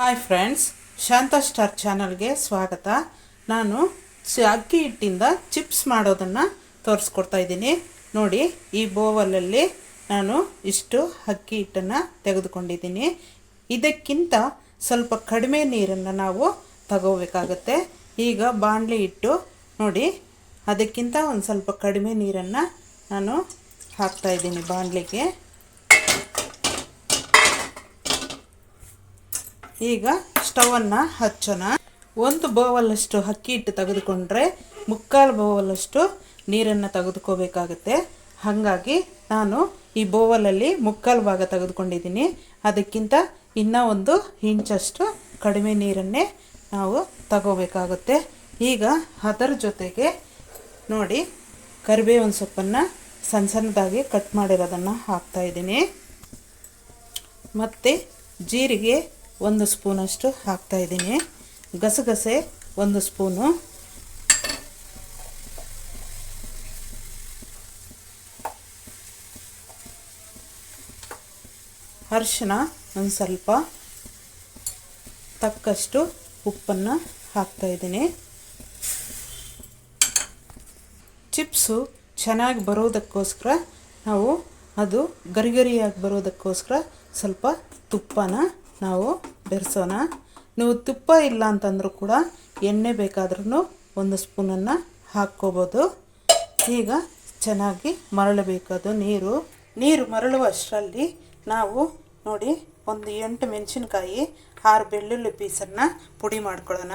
Hi friends ಶಾಂತ star ಚಾನಲ್ಗೆ ಸ್ವಾಗತ. ನಾನು ಅಕ್ಕಿ ಹಿಟ್ಟಿಂದ ಚಿಪ್ಸ್ ಮಾಡೋದನ್ನು ತೋರಿಸ್ಕೊಡ್ತಾ ಇದ್ದೀನಿ. ನೋಡಿ, ಈ ಬೋವಲಲ್ಲಿ ನಾನು ಇಷ್ಟು ಅಕ್ಕಿ ಹಿಟ್ಟನ್ನು ತೆಗೆದುಕೊಂಡಿದ್ದೀನಿ. ಇದಕ್ಕಿಂತ ಸ್ವಲ್ಪ ಕಡಿಮೆ ನೀರನ್ನು ನಾವು ತಗೋಬೇಕಾಗತ್ತೆ. ಈಗ ಬಾಣಲೆ ಇಟ್ಟು ನೋಡಿ, ಅದಕ್ಕಿಂತ ಒಂದು ಸ್ವಲ್ಪ ಕಡಿಮೆ ನೀರನ್ನು ನಾನು ಹಾಕ್ತಾಯಿದ್ದೀನಿ ಬಾಣಲಿಗೆ. ಈಗ ಸ್ಟವನ್ನು ಹಚ್ಚೋಣ. ಒಂದು ಬೋವಲಷ್ಟು ಅಕ್ಕಿ ಹಿಟ್ಟು ತೆಗೆದುಕೊಂಡ್ರೆ ಮುಕ್ಕಾಲು ಬೋವಲಷ್ಟು ನೀರನ್ನು ತೆಗೆದುಕೋಬೇಕಾಗುತ್ತೆ. ಹಾಗಾಗಿ ನಾನು ಈ ಬೋವಲಲ್ಲಿ ಮುಕ್ಕಾಲು ಭಾಗ ತೆಗೆದುಕೊಂಡಿದ್ದೀನಿ. ಅದಕ್ಕಿಂತ ಇನ್ನೂ ಒಂದು ಇಂಚಷ್ಟು ಕಡಿಮೆ ನೀರನ್ನೇ ನಾವು ತಗೋಬೇಕಾಗುತ್ತೆ. ಈಗ ಅದರ ಜೊತೆಗೆ ನೋಡಿ, ಕರಿಬೇವಿನ ಸೊಪ್ಪನ್ನು ಸಣ್ಣ ಸಣ್ಣದಾಗಿ ಕಟ್ ಮಾಡಿರೋದನ್ನು ಹಾಕ್ತಾಯಿದ್ದೀನಿ ಮತ್ತು ಜೀರಿಗೆ ಒಂದು ಸ್ಪೂನಷ್ಟು ಹಾಕ್ತಾ ಇದ್ದೀನಿ. ಗಸಗಸೆ ಒಂದು ಸ್ಪೂನು. ಅರಿಶಿನ ಒಂದು ಸ್ವಲ್ಪ. ತಕ್ಕಷ್ಟು ಉಪ್ಪನ್ನು ಹಾಕ್ತಾ ಇದ್ದೀನಿ. ಚಿಪ್ಸು ಚೆನ್ನಾಗಿ ಬರೋದಕ್ಕೋಸ್ಕರ ನಾವು ಅದು ಗರಿಗರಿಯಾಗಿ ಬರೋದಕ್ಕೋಸ್ಕರ ಸ್ವಲ್ಪ ತುಪ್ಪನ ನಾವು ಬೆರೆಸೋಣ. ನೀವು ತುಪ್ಪ ಇಲ್ಲ ಅಂತಂದರೂ ಕೂಡ ಎಣ್ಣೆ ಬೇಕಾದ್ರೂ ಒಂದು ಸ್ಪೂನನ್ನು ಹಾಕ್ಕೋಬೋದು. ಈಗ ಚೆನ್ನಾಗಿ ಮರಳಬೇಕದು ನೀರು. ನೀರು ಮರಳುವ ಅಷ್ಟರಲ್ಲಿ ನಾವು ನೋಡಿ ಒಂದು ಎಂಟು ಮೆಣಸಿನ್ಕಾಯಿ, ಆರು ಬೆಳ್ಳುಳ್ಳಿ ಪೀಸನ್ನು ಪುಡಿ ಮಾಡ್ಕೊಳ್ಳೋಣ.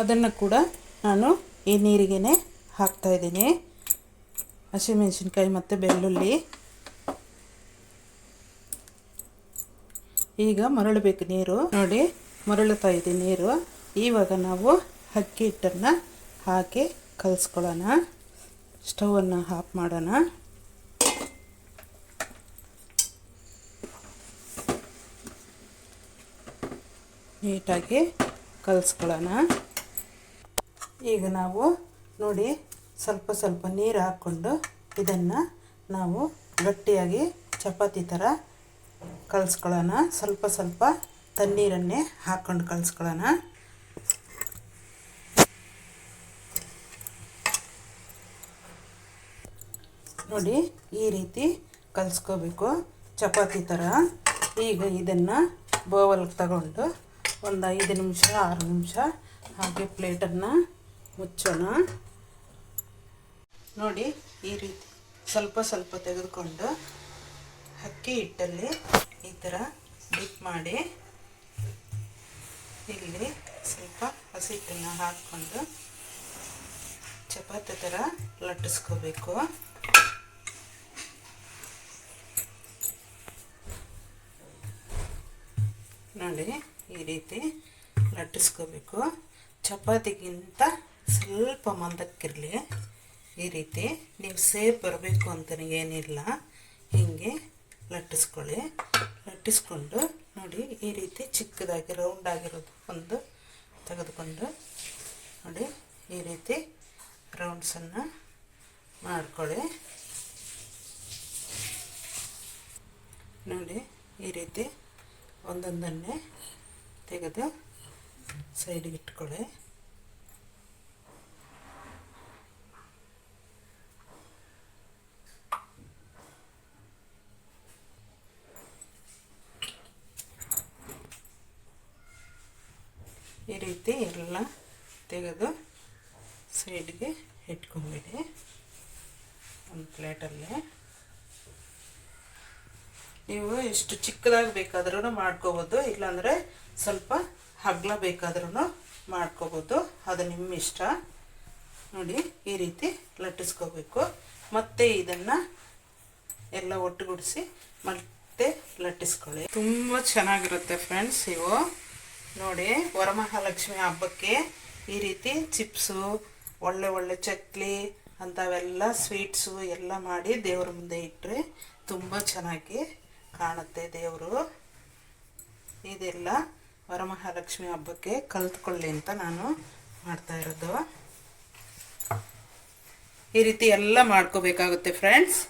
ಅದನ್ನು ಕೂಡ ನಾನು ಈ ನೀರಿಗೇ ಹಾಕ್ತಾಯಿದ್ದೀನಿ ಹಸಿಮೆಣಸಿನ್ಕಾಯಿ ಮತ್ತು ಬೆಳ್ಳುಳ್ಳಿ. ಈಗ ಮರಳಬೇಕು ನೀರು. ನೋಡಿ, ಮರಳುತ್ತಾ ಇದೆ ನೀರು. ಇವಾಗ ನಾವು ಅಕ್ಕಿ ಹಿಟ್ಟನ್ನು ಹಾಕಿ ಕಲಿಸ್ಕೊಳ್ಳೋಣ. ಸ್ಟವನ್ನು ಆಫ್ ಮಾಡೋಣ. ನೀಟಾಗಿ ಕಲಿಸ್ಕೊಳ್ಳೋಣ. ಈಗ ನಾವು ನೋಡಿ, ಸ್ವಲ್ಪ ಸ್ವಲ್ಪ ನೀರು ಹಾಕ್ಕೊಂಡು ಇದನ್ನು ನಾವು ಗಟ್ಟಿಯಾಗಿ ಚಪಾತಿ ಥರ ಕಲಿಸ್ಕೊಳ್ಳೋಣ ಸ್ವಲ್ಪ ಸ್ವಲ್ಪ ತಣ್ಣೀರನ್ನೇ ಹಾಕ್ಕೊಂಡು ಕಲಿಸ್ಕೊಳ್ಳೋಣ ನೋಡಿ, ಈ ರೀತಿ ಕಲಿಸ್ಕೋಬೇಕು. ಚಪಾತಿ ಥರ. ಈಗ ಇದನ್ನು ಬೋವಲ್ ತಗೊಂಡು ಒಂದು ಐದು ನಿಮಿಷ, ಆರು ನಿಮಿಷ ಹಾಗೆ ಪ್ಲೇಟನ್ನು ಮುಚ್ಚೋಣ. ನೋಡಿ, ಈ ರೀತಿ ಸ್ವಲ್ಪ ಸ್ವಲ್ಪ ತೆಗೆದುಕೊಂಡು ಅಕ್ಕಿ ಹಿಟ್ಟಲ್ಲಿ ಈ ಥರ ಡಿಪ್ ಮಾಡಿ ಇಲ್ಲಿ ಸ್ವಲ್ಪ ಹಸಿಟ್ಟನ್ನು ಹಾಕ್ಕೊಂಡು ಚಪಾತಿ ಥರ ಲಟ್ಟಿಸ್ಕೋಬೇಕು. ನೋಡಿ, ಈ ರೀತಿ ಲಟ್ಟಿಸ್ಕೋಬೇಕು. ಚಪಾತಿಗಿಂತ ಸ್ವಲ್ಪ ಮಂದಕ್ಕಿರಲಿ, ಈ ರೀತಿ. ನೀವು ಸೇಫ್ ಬರಬೇಕು ಅಂತ ಏನಿಲ್ಲ. ಹೀಗೆ ಲಟ್ಟಿಸ್ಕೊಳ್ಳಿ. ಲಟ್ಟಿಸ್ಕೊಂಡು ನೋಡಿ ಈ ರೀತಿ ಚಿಕ್ಕದಾಗಿ ರೌಂಡ್ ಆಗಿರೋದು ಒಂದು ತೆಗೆದುಕೊಂಡು ನೋಡಿ ಈ ರೀತಿ ರೌಂಡ್ಸನ್ನು ಮಾಡ್ಕೊಳ್ಳಿ. ನೋಡಿ ಈ ರೀತಿ ಒಂದೊಂದನ್ನೇ ತೆಗೆದು ಸೈಡಿಗೆ ಇಟ್ಕೊಳ್ಳಿ ಈ ರೀತಿ ಎಲ್ಲ ತೆಗೆದು ಸೈಡ್ಗೆ ಇಟ್ಕೊಂಬಿಡಿ. ಒಂದು ಪ್ಲೇಟಲ್ಲೇ. ನೀವು ಎಷ್ಟು ಚಿಕ್ಕದಾಗಿ ಬೇಕಾದ್ರೂ ಮಾಡ್ಕೋಬೋದು, ಇಲ್ಲಾಂದರೆ ಸ್ವಲ್ಪ ಹಗ್ಲ ಬೇಕಾದ್ರೂ ಮಾಡ್ಕೋಬೋದು. ಅದು ನಿಮ್ಮ ಇಷ್ಟ. ನೋಡಿ, ಈ ರೀತಿ ಲಟ್ಟಿಸ್ಕೋಬೇಕು. ಮತ್ತೆ ಇದನ್ನು ಎಲ್ಲ ಒಟ್ಟುಗೂಡಿಸಿ ಮತ್ತೆ ಲಟ್ಟಿಸ್ಕೊಳ್ಳಿ. ತುಂಬ ಚೆನ್ನಾಗಿರುತ್ತೆ ಫ್ರೆಂಡ್ಸ್ ಇವು. ನೋಡಿ, ವರಮಹಾಲಕ್ಷ್ಮಿ ಹಬ್ಬಕ್ಕೆ ಈ ರೀತಿ ಚಿಪ್ಸು, ಒಳ್ಳೆ ಒಳ್ಳೆ ಚಕ್ಲಿ ಅಂಥವೆಲ್ಲ ಸ್ವೀಟ್ಸು ಎಲ್ಲ ಮಾಡಿ ದೇವ್ರ ಮುಂದೆ ಇಟ್ಟರೆ ತುಂಬ ಚೆನ್ನಾಗಿ ಕಾಣುತ್ತೆ ದೇವರು. ಇದೆಲ್ಲ ವರಮಹಾಲಕ್ಷ್ಮಿ ಹಬ್ಬಕ್ಕೆ ಕಲ್ತ್ಕೊಳ್ಳಿ ಅಂತ ನಾನು ಮಾಡ್ತಾ ಇರೋದು. ಈ ರೀತಿ ಎಲ್ಲ ಮಾಡ್ಕೋಬೇಕಾಗುತ್ತೆ ಫ್ರೆಂಡ್ಸ್.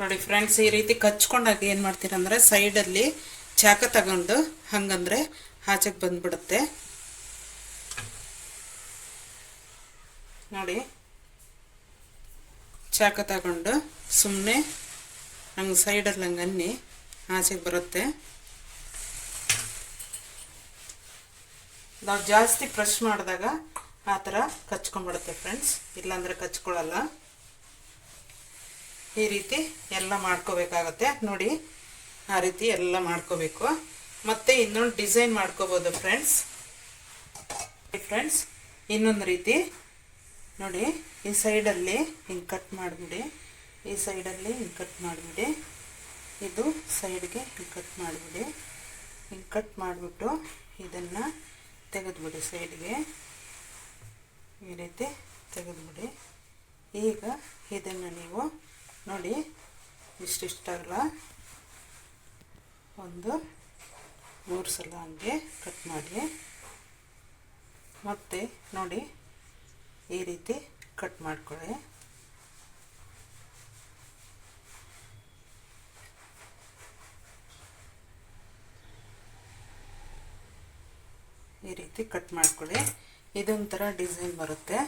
ನೋಡಿ ಫ್ರೆಂಡ್ಸ್, ಈ ರೀತಿ ಕಚ್ಕೊಂಡಾಗ ಏನು ಮಾಡ್ತೀರಂದ್ರೆ ಸೈಡಲ್ಲಿ ಚಾಕ ತಗೊಂಡು ಹಂಗಂದ್ರೆ ಆಚೆಗೆ ಬಂದ್ಬಿಡುತ್ತೆ. ನೋಡಿ. ಚಾಕ ತಗೊಂಡು ಸುಮ್ಮನೆ ನಂಗೆ ಸೈಡಲ್ಲಿ ಹಂಗೆ ಅನ್ನಿ ಆಚೆಗೆ ಬರುತ್ತೆ. ನಾವು ಜಾಸ್ತಿ ಫ್ರೆಶ್ ಮಾಡಿದಾಗ ಆ ಥರ ಕಚ್ಕೊಂಡ್ಬಿಡುತ್ತೆ ಫ್ರೆಂಡ್ಸ್. ಇಲ್ಲಾಂದರೆ ಕಚ್ಕೊಳ್ಳಲ್ಲ ಈ ರೀತಿ ಎಲ್ಲ ಮಾಡ್ಕೋಬೇಕಾಗತ್ತೆ. ನೋಡಿ, ಆ ರೀತಿ ಎಲ್ಲ ಮಾಡ್ಕೋಬೇಕು. ಮತ್ತೆ ಇನ್ನೊಂದು ಡಿಸೈನ್ ಮಾಡ್ಕೋಬೋದು ಫ್ರೆಂಡ್ಸ್. ಫ್ರೆಂಡ್ಸ್, ಇನ್ನೊಂದು ರೀತಿ. ನೋಡಿ, ಈ ಸೈಡಲ್ಲಿ ಹಿಂಗೆ ಕಟ್ ಮಾಡಿಬಿಡಿ. ಈ ಸೈಡಲ್ಲಿ ಹಿಂಗೆ ಕಟ್ ಮಾಡಿಬಿಡಿ. ಇದು ಸೈಡ್ಗೆ ಹಿಂಗೆ ಕಟ್ ಮಾಡಿಬಿಡಿ. ಹಿಂಗೆ ಕಟ್ ಮಾಡಿಬಿಟ್ಟು ಇದನ್ನು ತೆಗೆದುಬಿಡಿ ಸೈಡ್ಗೆ ಈ ರೀತಿ ತೆಗೆದುಬಿಡಿ. ಈಗ ಇದನ್ನು ನೀವು ನೋಡಿ ಇಷ್ಟಿಷ್ಟಾಗಲ್ಲ ಒಂದು ಮೂರು ಸಲ ಹಂಗೆ ಕಟ್ ಮಾಡಿ. ಮತ್ತೆ ನೋಡಿ ಈ ರೀತಿ ಕಟ್ ಮಾಡ್ಕೊಳ್ಳಿ. ಈ ರೀತಿ ಕಟ್ ಮಾಡ್ಕೊಳ್ಳಿ. ಇದೊಂಥರ ಡಿಸೈನ್ ಬರುತ್ತೆ.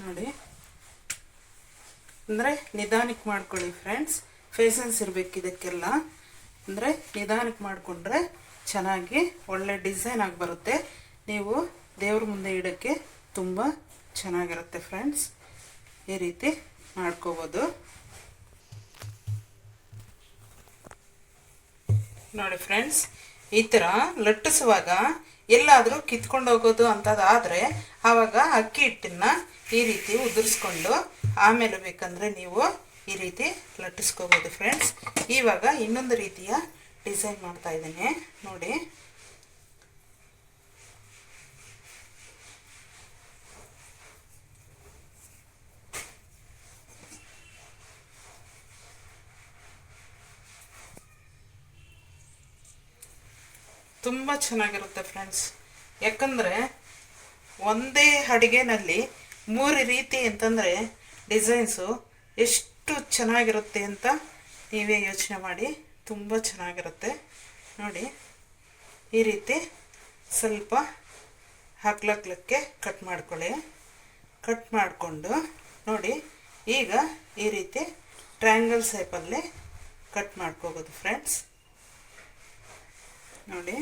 ನೋಡಿ. ಅಂದರೆ ನಿಧಾನಕ್ಕೆ ಮಾಡ್ಕೊಳ್ಳಿ ಫ್ರೆಂಡ್ಸ್. ಫೇಸನ್ಸ್ ಇರಬೇಕು ಇದಕ್ಕೆಲ್ಲ. ಅಂದರೆ ನಿಧಾನಕ್ಕೆ ಮಾಡಿಕೊಂಡ್ರೆ ಚೆನ್ನಾಗಿ ಒಳ್ಳೆ ಡಿಸೈನ್ ಆಗಿ ಬರುತ್ತೆ. ನೀವು ದೇವ್ರ ಮುಂದೆ ಇಡೋಕ್ಕೆ ತುಂಬ ಚೆನ್ನಾಗಿರುತ್ತೆ ಫ್ರೆಂಡ್ಸ್. ಈ ರೀತಿ ಮಾಡ್ಕೋಬೋದು. ನೋಡಿ ಫ್ರೆಂಡ್ಸ್, ಈ ಥರ ಲಟ್ಟಿಸುವಾಗ ಎಲ್ಲಾದರೂ ಕಿತ್ಕೊಂಡು ಹೋಗೋದು ಅಂತದಾದರೆ ಆವಾಗ ಅಕ್ಕಿ ಹಿಟ್ಟನ್ನು ಈ ರೀತಿ ಉದುರಿಸ್ಕೊಂಡು ಆಮೇಲೆ ಬೇಕಂದರೆ ನೀವು ಈ ರೀತಿ ಲಟ್ಟಿಸ್ಕೋಬೋದು ಫ್ರೆಂಡ್ಸ್ ಇವಾಗ ಇನ್ನೊಂದು ರೀತಿಯ ಡಿಸೈನ್ ಮಾಡ್ತಾ ಇದ್ದೀನಿ. ನೋಡಿ. ತುಂಬ ಚೆನ್ನಾಗಿರುತ್ತೆ ಫ್ರೆಂಡ್ಸ್ ಯಾಕಂದರೆ ಒಂದೇ ಅಡುಗೆನಲ್ಲಿ ಮೂರು ರೀತಿ ಅಂತಂದರೆ ಡಿಸೈನ್ಸು ಎಷ್ಟು ಚೆನ್ನಾಗಿರುತ್ತೆ ಅಂತ ನೀವೇ ಯೋಚನೆ ಮಾಡಿ. ತುಂಬ ಚೆನ್ನಾಗಿರುತ್ತೆ. ನೋಡಿ, ಈ ರೀತಿ ಸ್ವಲ್ಪ ಹಾಕ್ಲಕ್ಲಕ್ಕೆ ಕಟ್ ಮಾಡ್ಕೊಳ್ಳಿ. ಕಟ್ ಮಾಡಿಕೊಂಡು, ನೋಡಿ, ಈಗ ಈ ರೀತಿ ಟ್ರ್ಯಾಂಗಲ್ ಸೈಪಲ್ಲಿ ಕಟ್ ಮಾಡ್ಕೋಬೋದು ಫ್ರೆಂಡ್ಸ್. ನೋಡಿ.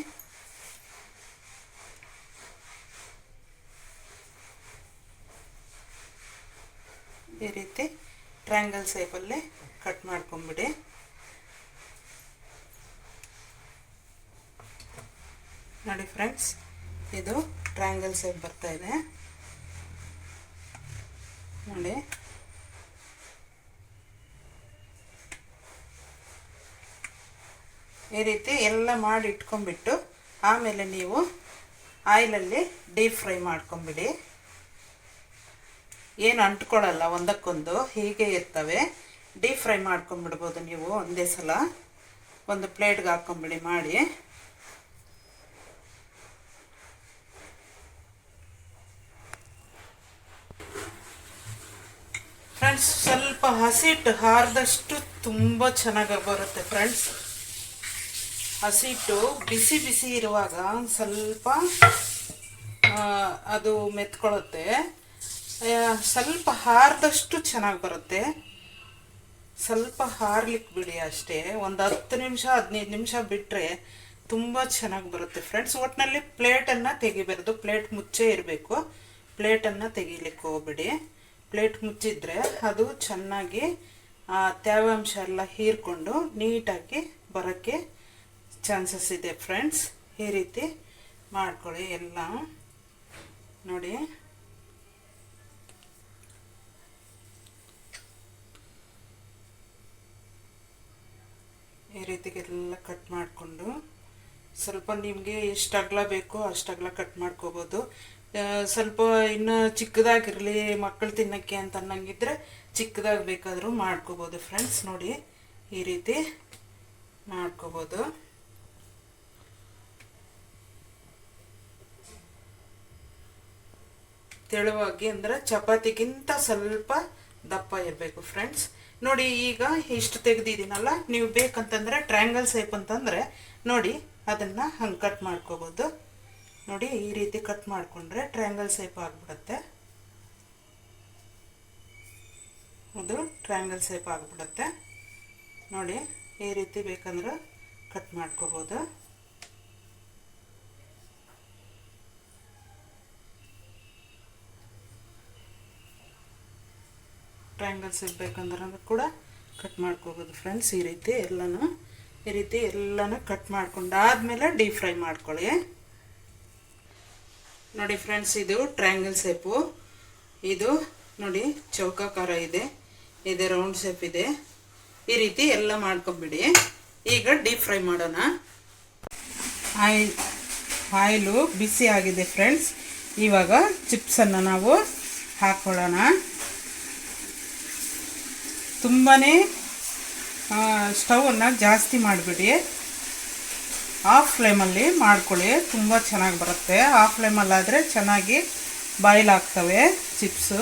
ಈ ರೀತಿ ಟ್ರ್ಯಾಂಗಲ್ ಶೇಪಲ್ಲೇ ಕಟ್ ಮಾಡ್ಕೊಂಬಿಡಿ. ನೋಡಿ ಫ್ರೆಂಡ್ಸ್ ಇದು ಟ್ರ್ಯಾಂಗಲ್ ಶೇಪ್ ಬರ್ತಾ ಇದೆ. ನೋಡಿ. ಈ ರೀತಿ ಎಲ್ಲ ಮಾಡಿ ಇಟ್ಕೊಂಡ್ಬಿಟ್ಟು ಆಮೇಲೆ ನೀವು ಆಯಿಲಲ್ಲಿ ಡೀಪ್ ಫ್ರೈ ಮಾಡ್ಕೊಂಬಿಡಿ. ಏನು ಅಂಟ್ಕೊಳ್ಳಲ್ಲ, ಒಂದಕ್ಕೊಂದು ಹೀಗೆ ಇರ್ತವೆ. ಡೀಪ್ ಫ್ರೈ ಮಾಡ್ಕೊಂಬಿಡ್ಬೋದು ನೀವು ಒಂದೇ ಸಲ. ಒಂದು ಪ್ಲೇಟ್ಗೆ ಹಾಕ್ಕೊಂಬಿಡಿ ಮಾಡಿ. ಫ್ರೆಂಡ್ಸ್ ಸ್ವಲ್ಪ ಹಸಿಟ್ಟು ಹಾರ್ದಷ್ಟು ತುಂಬ ಚೆನ್ನಾಗಿ ಬರುತ್ತೆ ಫ್ರೆಂಡ್ಸ್ ಹಸಿಟ್ಟು ಬಿಸಿ ಬಿಸಿ ಇರುವಾಗ ಸ್ವಲ್ಪ ಅದು ಮೆತ್ಕೊಳ್ಳುತ್ತೆ ಸ್ವಲ್ಪ ಹಾರದಷ್ಟು ಚೆನ್ನಾಗಿ ಬರುತ್ತೆ. ಸ್ವಲ್ಪ ಹಾರ್ಲಿಕ್ಕೆ ಬಿಡಿ ಅಷ್ಟೇ. ಒಂದು ಹತ್ತು ನಿಮಿಷ ಹದಿನೈದು ನಿಮಿಷ ಬಿಟ್ಟರೆ ತುಂಬ ಚೆನ್ನಾಗಿ ಬರುತ್ತೆ ಫ್ರೆಂಡ್ಸ್. ಒಟ್ಟಿನಲ್ಲಿ ಪ್ಲೇಟನ್ನು ತೆಗಿಬಾರ್ದು. ಪ್ಲೇಟ್ ಮುಚ್ಚೇ ಇರಬೇಕು. ಪ್ಲೇಟನ್ನು ತೆಗಿಲಿಕ್ಕೆ ಹೋಗ್ಬಿಡಿ. ಪ್ಲೇಟ್ ಮುಚ್ಚಿದ್ರೆ ಅದು ಚೆನ್ನಾಗಿ ಆ, ತೇವಾಂಶ ಎಲ್ಲ ಹೀರ್ಕೊಂಡು ನೀಟಾಗಿ ಬರೋಕ್ಕೆ ಚಾನ್ಸಸ್ ಇದೆ ಫ್ರೆಂಡ್ಸ್. ಈ ರೀತಿ ಮಾಡ್ಕೊಳ್ಳಿ ಎಲ್ಲ. ನೋಡಿ. ಈ ರೀತಿಗೆಲ್ಲ ಕಟ್ ಮಾಡಿಕೊಂಡು ಸ್ವಲ್ಪ ನಿಮಗೆ ಎಷ್ಟು ಅಗಲ ಬೇಕೋ ಅಷ್ಟು ಅಗಲ ಕಟ್ ಮಾಡ್ಕೋಬೋದು. ಸ್ವಲ್ಪ ಇನ್ನು ಚಿಕ್ಕದಾಗಿರಲಿ ಮಕ್ಕಳು ತಿನ್ನೋಕ್ಕೆ ಅಂತ ಅನ್ನಂಗಿದ್ರೆ ಚಿಕ್ಕದಾಗಿ ಬೇಕಾದರೂ ಮಾಡ್ಕೋಬೋದು ಫ್ರೆಂಡ್ಸ್ ನೋಡಿ, ಈ ರೀತಿ ಮಾಡ್ಕೋಬೋದು. ತೆಳುವಾಗಿ ಅಂದರೆ ಚಪಾತಿಗಿಂತ ಸ್ವಲ್ಪ ದಪ್ಪ ಇರಬೇಕು ಫ್ರೆಂಡ್ಸ್ ನೋಡಿ, ಈಗ ಇಷ್ಟು ತೆಗೆದಿದ್ದೀನಲ್ಲ, ನೀವು ಬೇಕಂತಂದರೆ ಟ್ರ್ಯಾಂಗಲ್ ಸೇಪ್ ಅಂತಂದರೆ ನೋಡಿ, ಅದನ್ನು ಹಂಗೆ ಕಟ್ ಮಾಡ್ಕೋಬೋದು. ನೋಡಿ, ಈ ರೀತಿ ಕಟ್ ಮಾಡಿಕೊಂಡ್ರೆ ಟ್ರ್ಯಾಂಗಲ್ ಸೇಪ್ ಆಗಿಬಿಡುತ್ತೆ. ಅದು ಟ್ರ್ಯಾಂಗಲ್ ಸೇಪ್ ಆಗಿಬಿಡುತ್ತೆ. ನೋಡಿ, ಈ ರೀತಿ ಬೇಕಂದ್ರೆ ಕಟ್ ಮಾಡ್ಕೋಬೋದು. ಟ್ರಯಾಂಗಲ್ ಇರಬೇಕಂದ್ರೆ ಬೇಕಂದ್ರೆ ಕೂಡ ಕಟ್ ಮಾಡ್ಕೋಬೋದು ಫ್ರೆಂಡ್ಸ್ ಈ ರೀತಿ ಎಲ್ಲನೂ, ಈ ರೀತಿ ಎಲ್ಲನೂ ಕಟ್ ಮಾಡ್ಕೊಂಡಾದ್ಮೇಲೆ ಡೀಪ್ ಫ್ರೈ ಮಾಡ್ಕೊಳ್ಳಿ. ನೋಡಿ ಫ್ರೆಂಡ್ಸ್ ಇದು ಟ್ರಯಾಂಗಲ್ ಶೇಪು ಇದು ನೋಡಿ ಚೌಕಾಕಾರ ಇದೆ. ಇದೆ ರೌಂಡ್ ಶೇಪ್ ಇದೆ. ಈ ರೀತಿ ಎಲ್ಲ ಮಾಡ್ಕೊಂಬಿಡಿ. ಈಗ ಡೀಪ್ ಫ್ರೈ ಮಾಡೋಣ. ಆಯಿಲ್ ಆಯಿಲು ಬಿಸಿ ಆಗಿದೆ ಫ್ರೆಂಡ್ಸ್ ಇವಾಗ ಚಿಪ್ಸನ್ನು ನಾವು ಹಾಕ್ಕೊಳ್ಳೋಣ ತುಂಬಾ ಸ್ಟವನ್ನು ಜಾಸ್ತಿ ಮಾಡಿಬಿಡಿ. ಆಫ್ ಫ್ಲೇಮಲ್ಲಿ ಮಾಡ್ಕೊಳ್ಳಿ, ತುಂಬ ಚೆನ್ನಾಗಿ ಬರುತ್ತೆ. ಆಫ್ ಫ್ಲೇಮಲ್ಲಾದರೆ ಚೆನ್ನಾಗಿ ಬಾಯ್ಲ್ ಆಗ್ತವೆ ಚಿಪ್ಸು.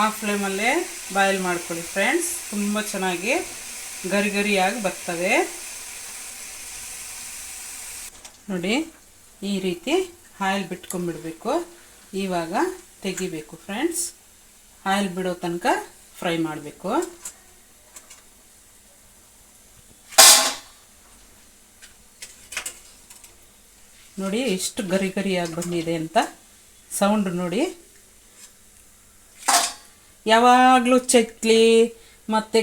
ಆ ಫ್ಲೇಮಲ್ಲೇ ಬಾಯ್ಲ್ ಮಾಡ್ಕೊಳ್ಳಿ ಫ್ರೆಂಡ್ಸ್. ತುಂಬ ಚೆನ್ನಾಗಿ ಗರಿ ಗರಿಯಾಗಿ ಬರ್ತವೆ ನೋಡಿ, ಈ ರೀತಿ ಆಯಿಲ್ ಬಿಟ್ಕೊಂಡ್ಬಿಡ್ಬೇಕು. ಇವಾಗ ತೆಗಿಬೇಕು ಫ್ರೆಂಡ್ಸ್. ಆಯಿಲ್ ಬಿಡೋ ತನಕ ಫ್ರೈ ಮಾಡಬೇಕು. ನೋಡಿ, ಎಷ್ಟು ಗರಿ ಗರಿಯಾಗಿ ಬಂದಿದೆ ಅಂತ. ಸೌಂಡ್ ನೋಡಿ. ಯಾವಾಗಲೂ ಚಕ್ಲಿ, ಮತ್ತು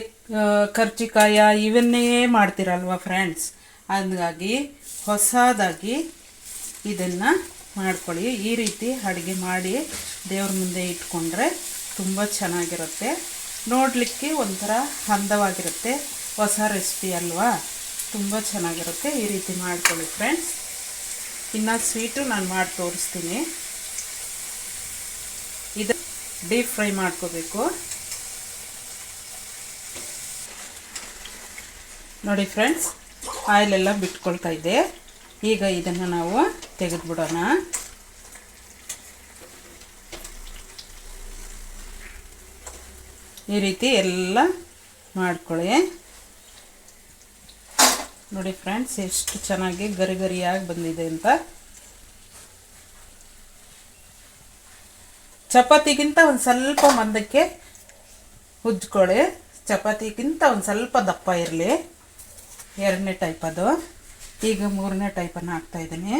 ಕರ್ಜಿಕಾಯ ಇವನ್ನೇ ಮಾಡ್ತೀರಲ್ವ ಫ್ರೆಂಡ್ಸ್ ಹಂಗಾಗಿ ಹೊಸದಾಗಿ ಇದನ್ನು ಮಾಡ್ಕೊಳ್ಳಿ. ಈ ರೀತಿ ಅಡುಗೆ ಮಾಡಿ ದೇವ್ರ ಮುಂದೆ ಇಟ್ಕೊಂಡ್ರೆ ತುಂಬ ಚೆನ್ನಾಗಿರುತ್ತೆ. ನೋಡಲಿಕ್ಕೆ ಒಂಥರ ಅಂದವಾಗಿರುತ್ತೆ. ಹೊಸ ರೆಸಿಪಿ ಅಲ್ವಾ? ತುಂಬ ಚೆನ್ನಾಗಿರುತ್ತೆ. ಈ ರೀತಿ ಮಾಡ್ಕೊಳ್ಳಿ ಫ್ರೆಂಡ್ಸ್ ಇನ್ನು ಸ್ವೀಟು ನಾನು ಮಾಡಿ ತೋರಿಸ್ತೀನಿ ಇದು ಡೀಪ್ ಫ್ರೈ ಮಾಡ್ಕೋಬೇಕು. ನೋಡಿ ಫ್ರೆಂಡ್ಸ್, ಆಯಿಲೆಲ್ಲ ಬಿಟ್ಕೊಳ್ತಾ ಇದೆ. ಈಗ ಇದನ್ನು ನಾವು ತೆಗೆದುಬಿಡೋಣ. ಈ ರೀತಿ ಎಲ್ಲ ಮಾಡ್ಕೊಳ್ಳಿ. ನೋಡಿ ಫ್ರೆಂಡ್ಸ್, ಎಷ್ಟು ಚೆನ್ನಾಗಿ ಗರಿ ಗರಿಯಾಗಿ ಬಂದಿದೆ ಅಂತ. ಚಪಾತಿಗಿಂತ ಒಂದು ಸ್ವಲ್ಪ ಮಂದಕ್ಕೆ ಉಜ್ಕೊಳ್ಳಿ ಚಪಾತಿಗಿಂತ ಒಂದು ಸ್ವಲ್ಪ ದಪ್ಪ ಇರಲಿ. ಎರಡನೇ ಟೈಪ್ ಅದು. ಈಗ ಮೂರನೇ ಟೈಪನ್ನು ಹಾಕ್ತಾಯಿದ್ದೀನಿ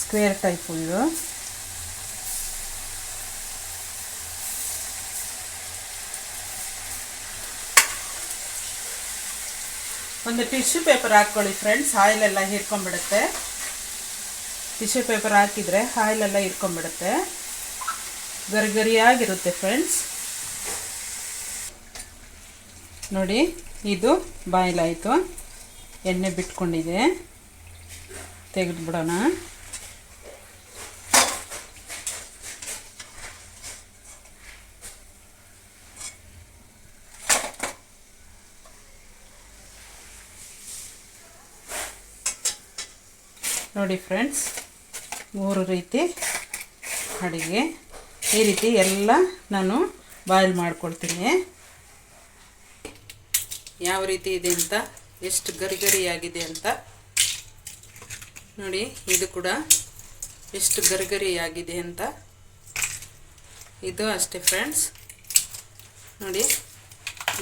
ಸ್ಕ್ವೇರ್ ಟೈಪು ಇದು. ಒಂದು ಟಿಶ್ಯೂ ಪೇಪರ್ ಹಾಕ್ಕೊಳ್ಳಿ ಫ್ರೆಂಡ್ಸ್ ಆಯಿಲೆಲ್ಲ ಹೀರ್ಕೊಂಡ್ಬಿಡುತ್ತೆ. ಟಿಶ್ಯೂ ಪೇಪರ್ ಹಾಕಿದರೆ ಆಯಿಲೆಲ್ಲ ಇಟ್ಕೊಂಡ್ಬಿಡುತ್ತೆ. ಗರಿ ಗರಿಯಾಗಿರುತ್ತೆ ಫ್ರೆಂಡ್ಸ್ ನೋಡಿ, ಇದು ಬಾಯ್ಲ್ ಆಯಿತು ಎಣ್ಣೆ ಬಿಟ್ಕೊಂಡಿದೆ. ತೆಗೆದುಬಿಡೋಣ. ನೋಡಿ ಫ್ರೆಂಡ್ಸ್ ಮೂರು ರೀತಿ ಅಡುಗೆ. ಈ ರೀತಿ ಎಲ್ಲ ನಾನು ಬಾಯ್ಲ್ ಮಾಡ್ಕೊಳ್ತೀನಿ. ಯಾವ ರೀತಿ ಇದೆ ಅಂತ, ಎಷ್ಟು ಗರಿ ಗರಿಯಾಗಿದೆ ಅಂತ ನೋಡಿ, ಇದು ಕೂಡ ಎಷ್ಟು ಗರಿ ಗರಿಯಾಗಿದೆ ಅಂತ. ಇದು ಅಷ್ಟೇ ಫ್ರೆಂಡ್ಸ್ ನೋಡಿ,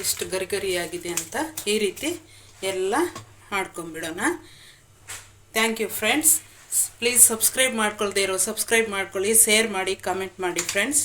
ಎಷ್ಟು ಗರಿ ಗರಿಯಾಗಿದೆ ಅಂತ ಈ ರೀತಿ ಎಲ್ಲ ಮಾಡ್ಕೊಂಬಿಡೋಣ. Thank you friends please subscribe ಮಾಡ್ಕೊಳ್ದೇ ಇರೋ ಸಬ್ಸ್ಕ್ರೈಬ್ ಮಾಡ್ಕೊಳ್ಳಿ ಶೇರ್ ಮಾಡಿ ಕಾಮೆಂಟ್ ಮಾಡಿ ಫ್ರೆಂಡ್ಸ್